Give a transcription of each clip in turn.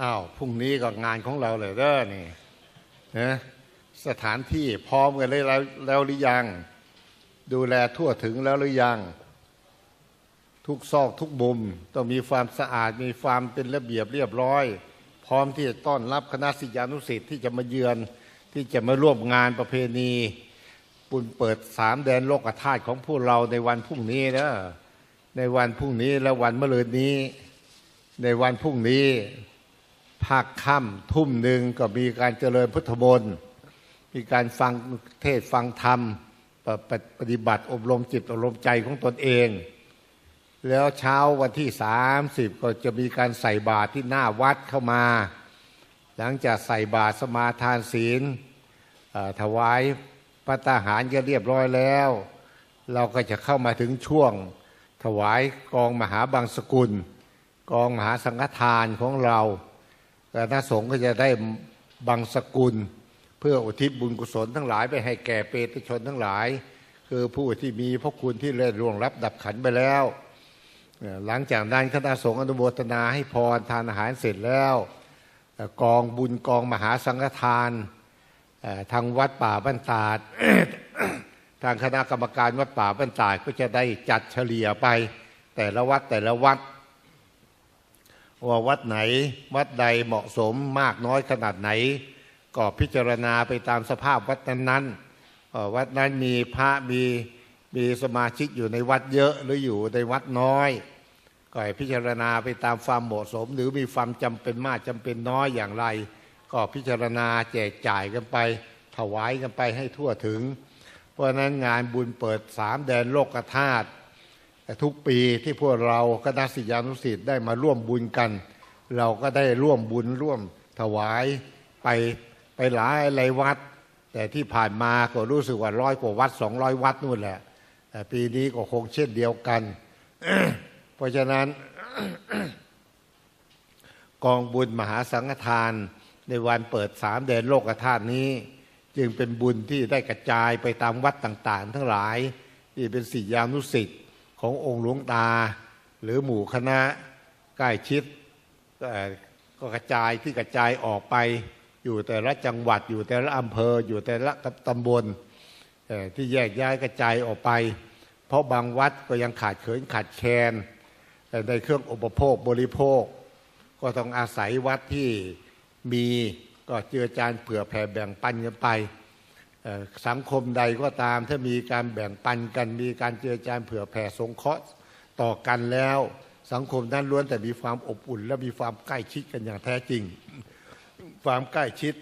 อ้าวพรุ่งนี้ก็งานของเราเลยเด้อนี่นะสถานที่พร้อมกันเลยแล้วแล้วหรือยัง ดูแลทั่วถึงแล้วหรือยัง ทุกซอกทุกมุมต้องมีความสะอาดมีความเป็นระเบียบเรียบร้อย พร้อมที่จะต้อนรับคณะศิษยานุศิษย์ที่จะมาเยือนที่จะมาร่วมงานประเพณีบุญเปิดสามแดนโลกธาตุของพวกเราในวันพรุ่งนี้นะในวันพรุ่งนี้และวันมะรืนนี้ ในวันพรุ่งนี้ ภาคค่ำทุ่มหนึ่งก็มีการเจริญพุทธมนต์มีการฟังเทศฟังธรรมปปปฏิบัติอบรมจิตอบรมใจของตนเอง แล้วเช้าวันที่30ก็จะมีการใส่บาตรที่หน้าวัดเข้ามา หลังจากใส่บาตรสมาทานศีลถวายพระตาหารก็เรียบร้อยแล้ว เราก็จะเข้ามาถึงช่วงถวายกองมหาบางสกุล กองมหาสังฆทานของเรา คณะสงฆ์ก็จะได้บางสกุล เพื่ออุทิศบุญกุศลทั้งหลายไปให้แก่เปตชนทั้งหลาย คือผู้ที่มีพระคุณที่เล่นร่วงรับดับขันไปแล้ว หลังจากนั้นคณะสงฆ์อนุโมทนาให้พรทานอาหารเสร็จแล้วกองบุญกองมหาสังฆทานทางวัดป่าบ้านตาดทางคณะกรรมการวัดป่าบ้านตาดก็จะได้จัดเฉลี่ยไป แต่ละวัดแต่ละวัด ว่าวัดไหนวัดใดเหมาะสมมากน้อยขนาดไหน ก็พิจารณาไปตามสภาพวัดนั้นๆวัดนั้นมีพระมีมีสมาชิกอยู่ในวัดเยอะหรืออยู่ในวัดน้อย ก็พิจารณาไปตามความเหมาะสม หรือมีความจำเป็นมากจำเป็นน้อยอย่างไร ก็พิจารณาแจกจ่ายกันไป ถวายกันไปให้ทั่วถึง เพราะนั้นงานบุญเปิดสามแดนโลกธาตุ แต่ทุกปีที่พวกเราคณะศิยานุศิษย์ได้มาร่วมบุญกัน เราก็ได้ร่วมบุญร่วมถวายไปไปหลายหลายวัด แต่ที่ผ่านมาก็รู้สึกว่าร้อยกว่าวัดสองร้อยวัดนู่นแหละแต่ปีนี้ก็คงเช่นเดียวกัน เพราะฉะนั้นกองบุญมหาสังฆทานในวันเปิดสามแดนโลกธาตุนี้ จึงเป็นบุญที่ได้กระจายไปตามวัดต่าง ๆ ทั้งหลายที่เป็นศิยานุศิษย์ ขององค์หลวงตา หรือหมู่คณะใกล้ชิดก็กระจายที่กระจายออกไปอยู่แต่ละจังหวัดอยู่แต่ละอำเภอ อยู่แต่ละตำบลที่แยกย้ายกระจายออกไป เพราะบางวัดก็ยังขาดเขินขาดแคลนแต่ในเครื่องอุปโภคบริโภค ก็ต้องอาศัยวัดที่มีก็เจือจานเผื่อแผ่แบ่งปันกันไป สังคมใดก็ตาม ถ้ามีการแบ่งปันกัน มีการเจือจานเผื่อแผ่สงเคราะห์ต่อกันแล้ว สังคมนั้นล้วนแต่มีความอบอุ่น และมีความใกล้ชิดกันอย่างแท้จริง ความใกล้ชิด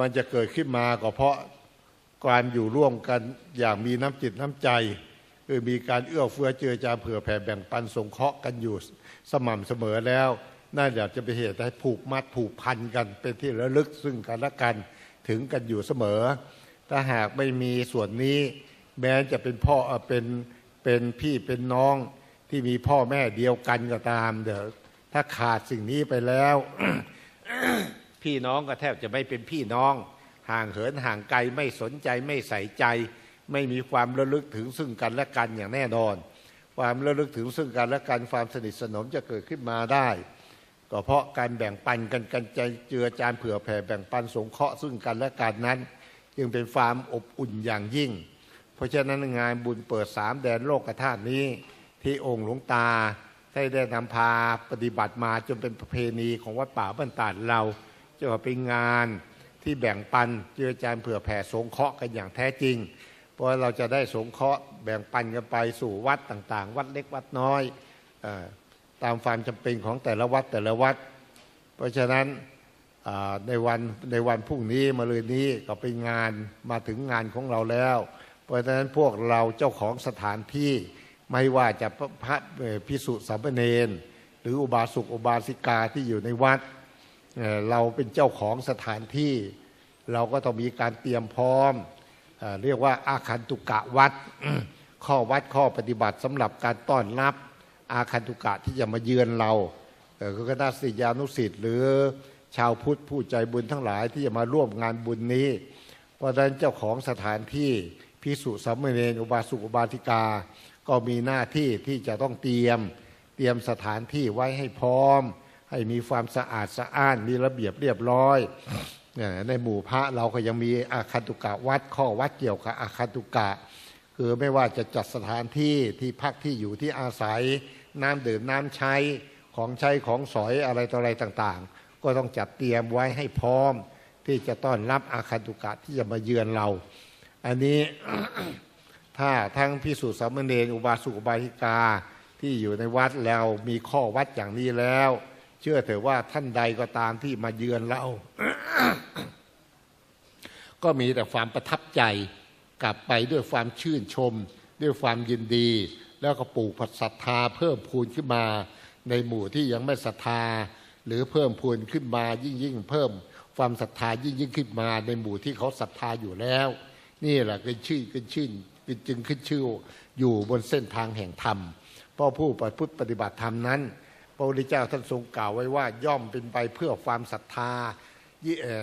มันจะเกิดขึ้นมาก็เพราะการอยู่ร่วมกันอย่างมีน้ำจิตน้ำใจคือมีการเอื้อเฟื้อเจือจานเผื่อแผ่แบ่งปันสงเคราะห์กันอยู่สม่ำเสมอแล้วน่าอยากจะเป็นเหตุให้ผูกมัดผูกพันกันเป็นที่ระลึกซึ่งกันและกันถึงกันอยู่เสมอ ถ้าหากไม่มีส่วนนี้ แม้จะเป็นพ่อเป็นเป็นพี่เป็นน้องที่มีพ่อแม่เดียวกันก็ตามเดี๋ยวถ้าขาดสิ่งนี้ไปแล้ว พี่น้องก็แทบจะไม่เป็นพี่น้อง ห่างเหินห่างไกลไม่สนใจไม่ใส่ใจ ไม่มีความระลึกถึงซึ่งกันและกันอย่างแน่นอน ความระลึกถึงซึ่งกันและกันความสนิทสนมจะเกิดขึ้นมาได้ ก็เพราะการแบ่งปันกันกันใจเจือจานเผื่อแผ่แบ่งปันสงเคราะห์ซึ่งกันและกันนั้น จึงเป็นความอบอุ่นอย่างยิ่ง เพราะฉะนั้นงานบุญเปิดสามแดนโลกธาตุนี้ ที่องค์หลวงตาได้ได้นำพาปฏิบัติมาจนเป็นประเพณีของวัดป่าบ้านตาดเราจะว่าเป็นงานที่แบ่งปันเจือจานเผื่อแผ่สงเคราะห์กันอย่างแท้จริง เพราะเราจะได้สงเคราะห์แบ่งปันกันไปสู่วัดต่างๆ วัดเล็กวัดน้อยอตามความจำเป็นของแต่ละวัดแต่ละวัด เพราะฉะนั้น ในวันในวันพรุ่งนี้มาเลยนี้ก็เป็นงานมาถึงงานของเราแล้ว เพราะฉะนั้นพวกเราเจ้าของสถานที่ไม่ว่าจะพระพิสุสามเณรหรืออุบาสกอุบาสิกาที่อยู่ในวัดเราเป็นเจ้าของสถานที่ เราก็ต้องมีการเตรียมพร้อมเอเรียกว่าอาคันตุกะวัด ข้อวัดข้อปฏิบัติสำหรับการต้อนรับอาคันตุกะที่จะมาเยือนเราเอ่อก็คณะศิษยานุศิษย์หรือ ชาวพุทธผู้ใจบุญทั้งหลายที่จะมาร่วมงานบุญนี้ เพราะฉะนั้นเจ้าของสถานที่พิสุสามเณรอุบาสกอุบาสิกา ก็มีหน้าที่ที่จะต้องเตรียม เตรียมสถานที่ไว้ให้พร้อม ให้มีความสะอาดสะอ้านมีระเบียบเรียบร้อยเนี่ยในหมู่พระเราก็ยังมีอาคันตุกะวัดข้อวัดเกี่ยวกับอาคันตุกะ คือไม่ว่าจะจัดสถานที่ที่พักที่อยู่ที่อาศัย น้ำดื่มน้ำใช้ของใช้ของสอยอะไรต่ออะไรต่างๆ ก็ต้องจัดเตรียมไว้ให้พร้อม ที่จะต้อนรับอาคันตุกะที่จะมาเยือนเรา อันนี้ถ้าทั้งพิสูจน์สามเณรอุบาสกอุบาสิกาที่อยู่ในวัดแล้วมีข้อวัดอย่างนี้แล้ว เชื่อเถอะว่าท่านใดก็ตามที่มาเยือนเรา ก็มีแต่ความประทับใจกลับไปด้วยความชื่นชม ด้วยความยินดี แล้วก็ปลูกศรัทธาเพิ่มพูนขึ้นมา ในหมู่ที่ยังไม่ศรัทธา หรือเพิ่มพูนขึ้นมายิ่งยิ่งเพิ่มความศรัทธายิ่งยิ่งขึ้นมาในหมู่ที่เขาศรัทธาอยู่แล้ว นี่แหละคือชื่อคือชื่นจึงขึ้นชื่ออยู่บนเส้นทางแห่งธรรมเพราะผู้ปฏิพุทธปฏิบัติธรรมนั้น พระพุทธเจ้าท่านทรงกล่าวไว้ว่าย่อมเป็นไปเพื่อความศรัทธา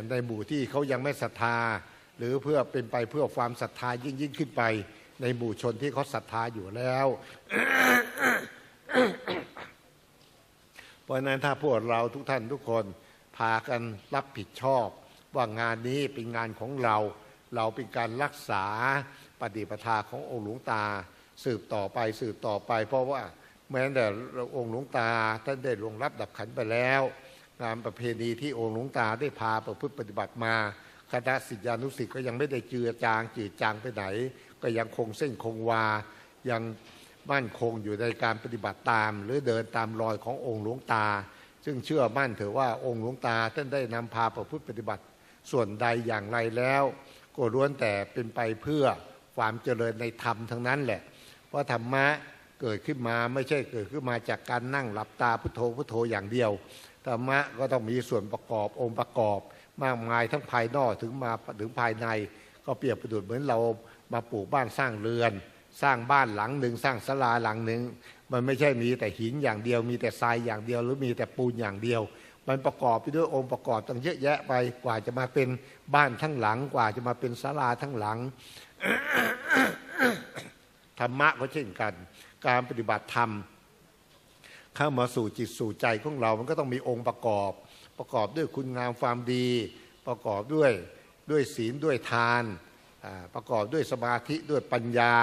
ในหมู่ที่เขายังไม่ศรัทธา หรือเพื่อเป็นไปเพื่อความศรัทธายิ่งยิ่งขึ้นไป ในหมู่ชนที่เขาศรัทธาอยู่แล้ว เพราะนั้นถ้าพวกเราทุกท่านทุกคนพากันรับผิดชอบ ว่างานนี้เป็นงานของเรา เราเป็นการรักษาปฏิปทาขององค์หลวงตา สืบต่อไปสืบต่อไป เพราะว่าแม้แต่องค์หลวงตาท่านได้ลงรับดับขันไปแล้ว งานประเพณีที่องค์หลวงตาได้พาประพฤติปฏิบัติมาคณะสิทธิานุสิทธิ์ก็ยังไม่ได้เจือจางจืดจางไปไหน ก็ยังคงเส้นคงวายัง มั่นคงอยู่ในการปฏิบัติตาม หรือเดินตามรอยขององค์หลวงตา ซึ่งเชื่อมั่นเถอะว่าองค์หลวงตาท่านได้นำพาประพฤติปฏิบัติส่วนใดอย่างไรแล้ว ก็ล้วนแต่เป็นไปเพื่อความเจริญในธรรมทั้งนั้นแหละ เพราะธรรมะเกิดขึ้นมาไม่ใช่เกิดขึ้นมาจากการนั่งหลับตาพุทโธพุทโธอย่างเดียวธรรมะก็ต้องมีส่วนประกอบองค์ประกอบ มากมายทั้งภายนอกถึงมาถึงภายใน ก็เปรียบประดุจเหมือนเรามาปลูกบ้านสร้างเรือน สร้างบ้านหลังหนึ่งสร้างศาลาหลังหนึ่งมันไม่ใช่มีแต่หินอย่างเดียว มีแต่ทรายอย่างเดียว หรือมีแต่ปูนอย่างเดียว มันประกอบไปด้วยองค์ประกอบตั้งเยอะแยะไปกว่าจะมาเป็นบ้านทั้งหลัง กว่าจะมาเป็นศาลาทั้งหลังธรรมะก็เช่นกัน การปฏิบัติธรรม เข้ามาสู่จิตสู่ใจของเรา มันก็ต้องมีองค์ประกอบ ประกอบด้วยคุณงามความดี ประกอบด้วยด้วยศีลด้วยทาน ประกอบด้วยสมาธิด้วยปัญญา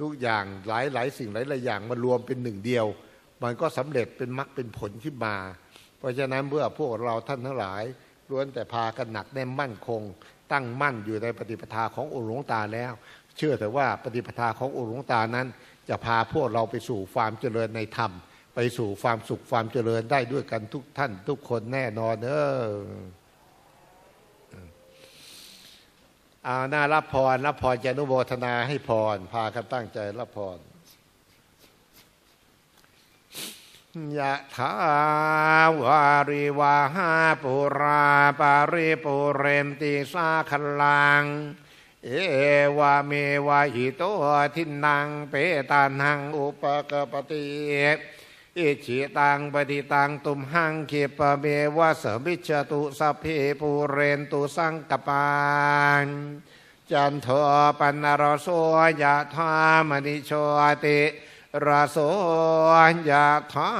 ทุกอย่างหลายหลายสิ่งหลายหลายอย่างมารวมเป็นหนึ่งเดียว มันก็สำเร็จเป็นมรรคเป็นผลขึ้นมา เพราะฉะนั้นเมื่อพวกเราท่านทั้งหลายล้วนแต่พากันหนักแน่นมั่นคง ตั้งมั่นอยู่ในปฏิปทาขององค์หลวงตาแล้ว เชื่อแต่ว่าปฏิปทาขององค์หลวงตานั้น จะพาพวกเราไปสู่ความเจริญในธรรม ไปสู่ความสุขความเจริญได้ด้วยกันทุกท่านทุกคนแน่นอนเออ เอาหน่ารับพรรับพรจะนุโมทนาให้พร พากันตั้งใจรับพรยะถาวาริวาหาปุราปาริปุเรมติสาคลัง เอวาเมวะหิโตทินังเปตานังอุปกปติ อิจิตังปฏิตังตุมหังขีปเมวะสมิจตุสัพเพปุเรนตุสังกปานจันโทปันนรโสยะธามณิโชติระโสยะทา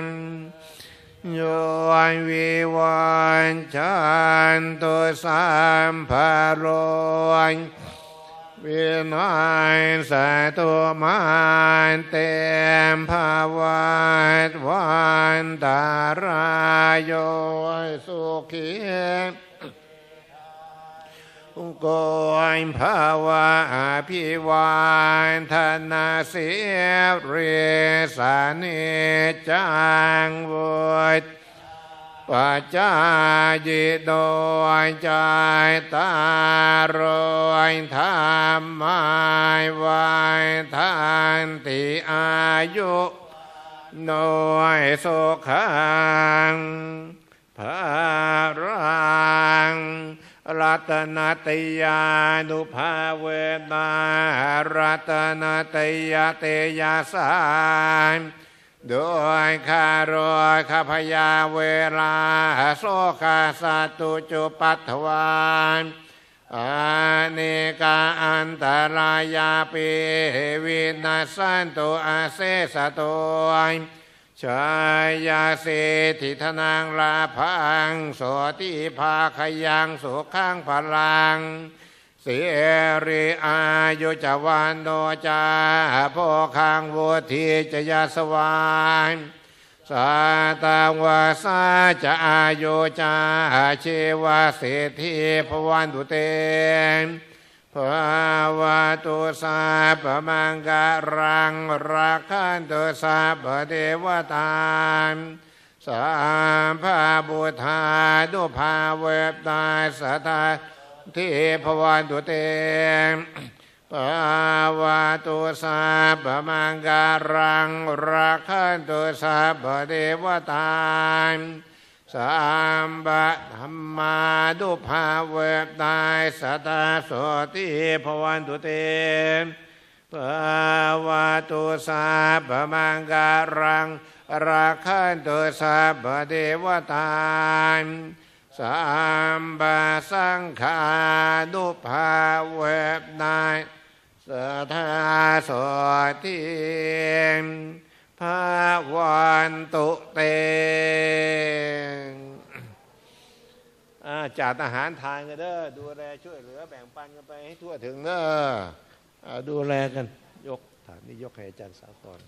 นโยวิวันจันตุสัมภโร วินัยสายตุมันเต็มภาวัตวันตารายโยสุขีโกยภาวะพิวานธนาเสียเรสานิจังวุฒ ปัจจายโดยใจตารอยธรรมไม้ไว้ทันติอายุโดยสุขังพระรังรัตนตยานุภาเวนารัตนตยาเตยสาน โดยคารอยข้าพยาเวลาโสคาสตุจุปัตวานอาเนกาอันตรายาปิวินาสันตุอาเซสตุชายาเสธิธนางลาพังโสติภาขยังสุขังพลัง เสรีอายุจวันโนจาโพคังวุธีจยสวานสาตาวาสาจะอายุจาชีวาเศรษฐีพวันตุเตภาวะตุสาปมังการังรักขันตุสาปเทวตาสามภาบุธาดุภาเวบตาสตา ที่พวันตุเตปาวาตุสาปมังการังรักขันตุสาปเทวตาสามบะธรรมาดุภาเวตายสตาโสติพวันตุเตปาวาตุสาปมังการังรักขันตุสาปเทวตา สามบาสังขานุภาเวบนายสทาโสติภาวันตุเตอ่าจัดอาหารทานกันเด้อดูแลช่วยเหลือแบ่งปันกันไปให้ทั่วถึงเด้อดูแลกัน ยกฐานนี้ยกให้อาจารย์สาคร